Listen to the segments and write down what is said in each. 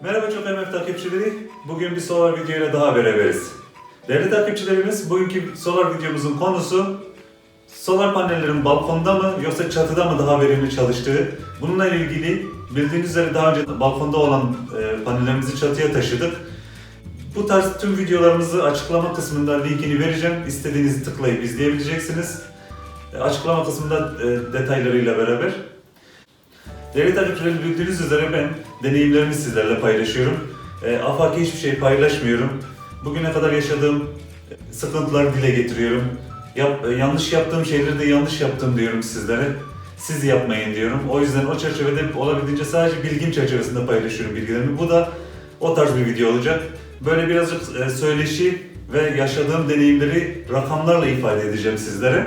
Merhaba çok MF takipçileri. Bugün bir solar video ile daha beraberiz. Değerli takipçilerimiz, bugünkü solar videomuzun konusu solar panellerin balkonda mı yoksa çatıda mı daha verimli çalıştığı. Bununla ilgili bildiğiniz üzere daha önce balkonda olan e, panellerimizi çatıya taşıdık. Bu tarz tüm videolarımızı açıklama kısmında linkini vereceğim. İstediğinizi tıklayıp izleyebileceksiniz. E, Açıklama kısmında e, detaylarıyla beraber. Değerli takipçilerim bildiğiniz üzere ben deneyimlerimi sizlerle paylaşıyorum. E, afaki hiçbir şey paylaşmıyorum. Bugüne kadar yaşadığım e, sıkıntıları dile getiriyorum. Yap, e, yanlış yaptığım şeyleri de yanlış yaptım diyorum sizlere. Siz yapmayın diyorum. O yüzden o çerçevede olabildiğince sadece bilgim çerçevesinde paylaşıyorum bilgilerimi. Bu da o tarz bir video olacak. Böyle birazcık e, söyleşi ve yaşadığım deneyimleri rakamlarla ifade edeceğim sizlere.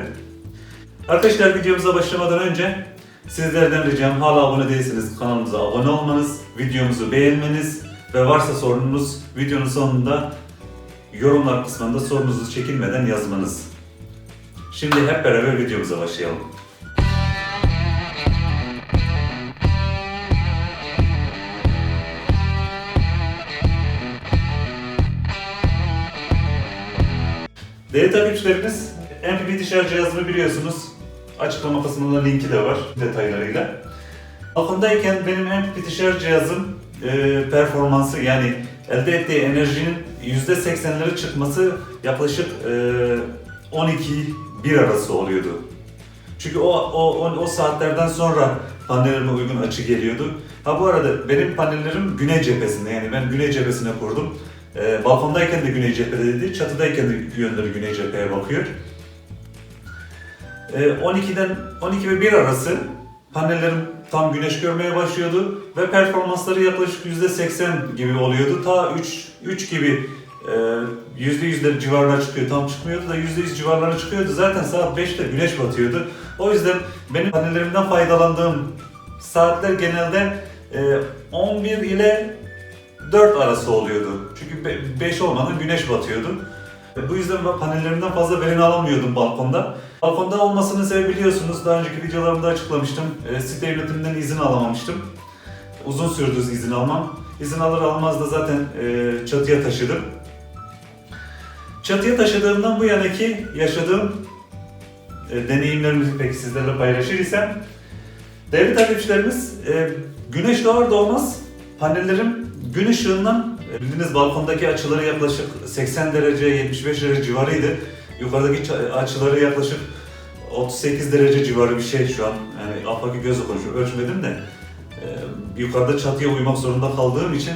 Arkadaşlar videomuza başlamadan önce sizlerden ricam hala abone değilseniz kanalımıza abone olmanız, videomuzu beğenmeniz ve varsa sorununuz videonun sonunda yorumlar kısmında sorunuzu çekinmeden yazmanız. Şimdi hep beraber videomuza başlayalım. Değerli takipçilerimiz, MPPT şarj cihazını biliyorsunuz. Açıklama kısmında linki de var detaylarıyla. Balkondayken benim MPPT şarj cihazım e, performansı yani elde ettiği enerjinin %80'leri çıkması yaklaşık e, 12-1 arası oluyordu. Çünkü o, o, o, saatlerden sonra panelime uygun açı geliyordu. Ha bu arada benim panellerim güney cephesinde yani ben güney cephesine kurdum. E, balkondayken de güney cephedeydi, çatıdayken de yönleri güney cepheye bakıyor. E, 12'den 12 ve 1 arası panellerim tam güneş görmeye başlıyordu ve performansları yaklaşık %80 gibi oluyordu. Ta 3 3 gibi e, %100'ler civarına çıkıyor. Tam çıkmıyordu da %100 civarlarına çıkıyordu. Zaten saat 5'te güneş batıyordu. O yüzden benim panellerimden faydalandığım saatler genelde e, 11 ile 4 arası oluyordu. Çünkü 5 olmadan güneş batıyordu. E, Bu yüzden ben panellerimden fazla verim alamıyordum balkonda. Balkonda olmasının sebebi biliyorsunuz daha önceki videolarımda açıklamıştım. E, site yönetiminden izin alamamıştım. Uzun sürdü izin almam. İzin alır almaz da zaten e, çatıya taşıdım. Çatıya taşıdığımdan bu yanaki yaşadığım e, deneyimlerimi peki sizlerle paylaşır isem Değerli takipçilerimiz, e, güneş doğar doğmaz panellerim gün ışığından bildiğiniz balkondaki açıları yaklaşık 80 derece 75 derece civarıydı. Yukarıdaki açıları yaklaşık 38 derece civarı bir şey şu an. Yani afaki gözle konuşuyorum. Ölçmedim de e, yukarıda çatıya uymak zorunda kaldığım için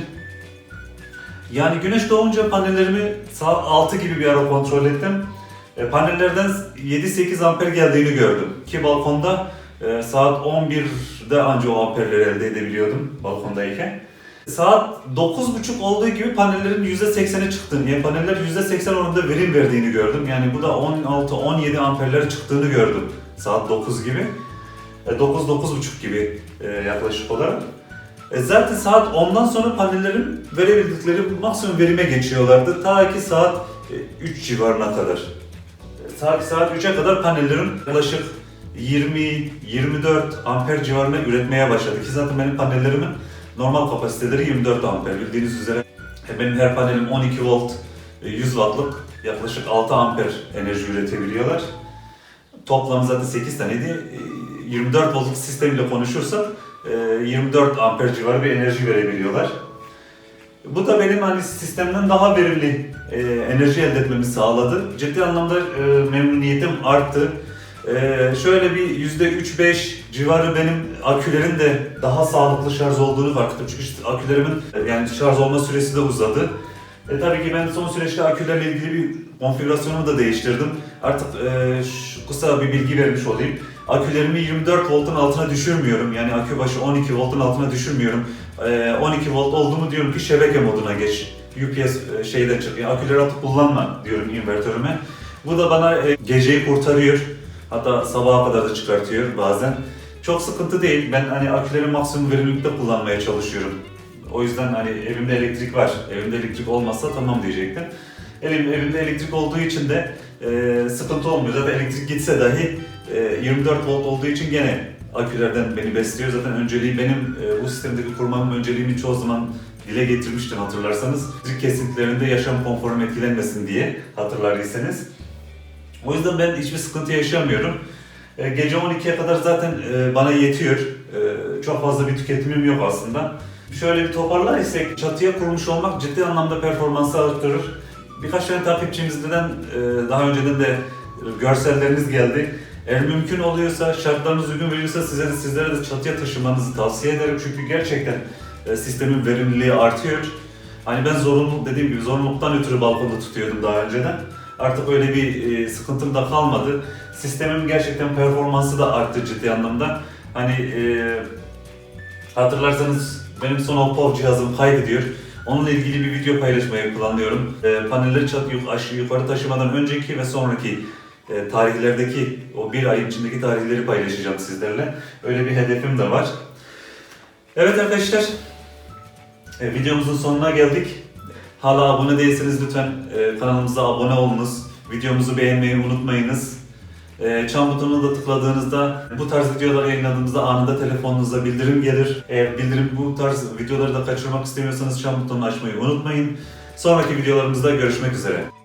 yani güneş doğunca panellerimi saat 6 gibi bir ara kontrol ettim. E, panellerden 7-8 amper geldiğini gördüm. Ki balkonda e, saat 11'de anca o amperleri elde edebiliyordum balkondayken. Saat 9.30 olduğu gibi panellerin %80'e çıktığını, yani paneller %80 oranında verim verdiğini gördüm. Yani bu da 16-17 amperler çıktığını gördüm saat 9 gibi. E, 9-9.30 gibi e, yaklaşık olarak. E, zaten saat 10'dan sonra panellerin verebildikleri maksimum verime geçiyorlardı. Ta ki saat e, 3 civarına kadar. E, Saat, saat 3'e kadar panellerim yaklaşık 20-24 amper civarında üretmeye başladı. Ki zaten benim panellerimin normal kapasiteleri 24 amper. Bildiğiniz üzere e, benim her panelim 12 volt, e, 100 wattlık yaklaşık 6 amper enerji üretebiliyorlar. Toplam zaten 8 taneydi. E, 24 voltluk sistemle konuşursak e, 24 amper civarı bir enerji verebiliyorlar. Bu da benim hani sistemden daha verimli e, enerji elde etmemi sağladı. Ciddi anlamda e, memnuniyetim arttı. E, şöyle bir %3-5 civarı benim akülerin de daha sağlıklı şarj olduğunu fark ettim. Çünkü işte akülerimin yani şarj olma süresi de uzadı. E, tabii ki ben son süreçte akülerle ilgili bir konfigürasyonumu da değiştirdim. Artık e, kısa bir bilgi vermiş olayım. Akülerimi 24 voltun altına düşürmüyorum. Yani akü başı 12 voltun altına düşürmüyorum. E, 12 volt oldu mu diyorum ki şebeke moduna geç. UPS e, şeyden çıkıyor. Aküleri atıp kullanma diyorum invertörüme. Bu da bana e, geceyi kurtarıyor. Hatta sabaha kadar da çıkartıyor bazen. Çok sıkıntı değil. Ben hani aküleri maksimum verimlilikte kullanmaya çalışıyorum. O yüzden hani evimde elektrik var. Evimde elektrik olmazsa tamam diyecektim. Evim, evimde elektrik olduğu için de e, sıkıntı olmuyor. Zaten elektrik gitse dahi e, 24 volt olduğu için gene akülerden beni besliyor. Zaten önceliği benim e, bu sistemdeki kurmamın önceliğimin çoğu zaman dile getirmiştim hatırlarsanız. Elektrik kesintilerinde yaşam konforum etkilenmesin diye hatırlardıysanız. O yüzden ben hiçbir sıkıntı yaşamıyorum. E, gece 12'ye kadar zaten e, bana yetiyor. E, çok fazla bir tüketimim yok aslında. Şöyle bir toparlar isek çatıya kurmuş olmak ciddi anlamda performansı arttırır. Birkaç tane takipçimizden e, daha önceden de görselleriniz geldi. Eğer mümkün oluyorsa, şartlarınız uygun veriyorsa size de, sizlere de çatıya taşımanızı tavsiye ederim. Çünkü gerçekten e, sistemin verimliliği artıyor. Hani ben zorunluluk dediğim gibi zorunluluktan ötürü balkonda tutuyordum daha önceden. Artık öyle bir e, sıkıntım da kalmadı. Sistemin gerçekten performansı da arttı ciddi anlamda. Hani e, hatırlarsanız benim son Oppo cihazım kaydediyor. Onunla ilgili bir video paylaşmayı planlıyorum. E, panelleri çat aşağı yukarı taşımadan önceki ve sonraki e, tarihlerdeki o bir ay içindeki tarihleri paylaşacağım sizlerle. Öyle bir hedefim de var. Evet arkadaşlar, e, videomuzun sonuna geldik. Hala abone değilseniz lütfen e, kanalımıza abone olunuz. Videomuzu beğenmeyi unutmayınız. E, çan butonuna da tıkladığınızda bu tarz videolar yayınladığımızda anında telefonunuza bildirim gelir. Eğer bildirim bu tarz videoları da kaçırmak istemiyorsanız çan butonunu açmayı unutmayın. Sonraki videolarımızda görüşmek üzere.